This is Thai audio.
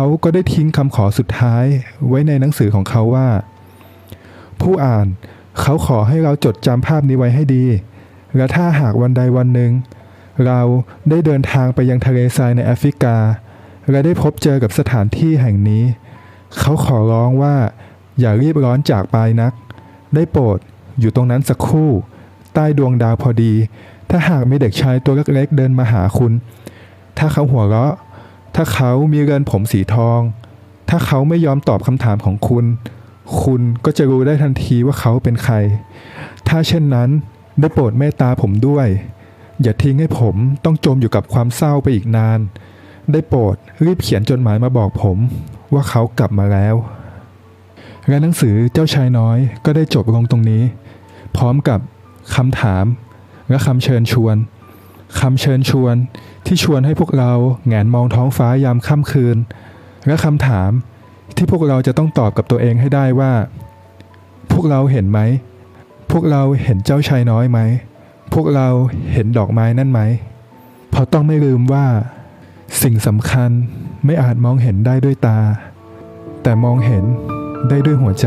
เขาก็ได้ทิ้งคำขอสุดท้ายไว้ในหนังสือของเขาว่า ผู้อ่านเขาขอให้เราจดจำภาพนี้ไว้ให้ดี และถ้าหากวันใดวันหนึ่ง เราได้เดินทางไปยังทะเลทรายในแอฟริกา และได้พบเจอกับสถานที่แห่งนี้ เขาขอร้องว่า อย่ารีบร้อนจากไปนัก ได้โปรดอยู่ตรงนั้นสักครู่ ใต้ดวงดาวพอดี ถ้าหากมีเด็กชายตัวเล็กๆเดินมาหาคุณ ถ้าเขาหัวเราะ ถ้าเขามีเรือนผมสีทอง ถ้าเขาไม่ยอมตอบคำถามของคุณ คุณก็จะรู้ได้ทันทีว่าเขาเป็นใคร ถ้าเช่นนั้นได้โปรดเมตตาผมด้วย อย่าทิ้งให้ผมต้องจมอยู่กับความเศร้าไปอีกนาน ได้โปรดรีบเขียนจดหมายมาบอกผมว่าเขากลับมาแล้วและหนังสือเจ้าชายน้อยก็ได้จบลงตรงนี้ พร้อมกับคำถามและคำเชิญชวน คำเชิญชวนที่ชวนให้พวกเราแงนมองท้องฟ้ายามค่ำคืน และคำถามที่พวกเราจะต้องตอบกับตัวเองให้ได้ว่า พวกเราเห็นไหม พวกเราเห็นเจ้าชายน้อยไหม พวกเราเห็นดอกไม้นั่นไหม เพราะต้องไม่ลืมว่า สิ่งสำคัญไม่อาจมองเห็นได้ด้วยตา แต่มองเห็นได้ด้วยหัวใจ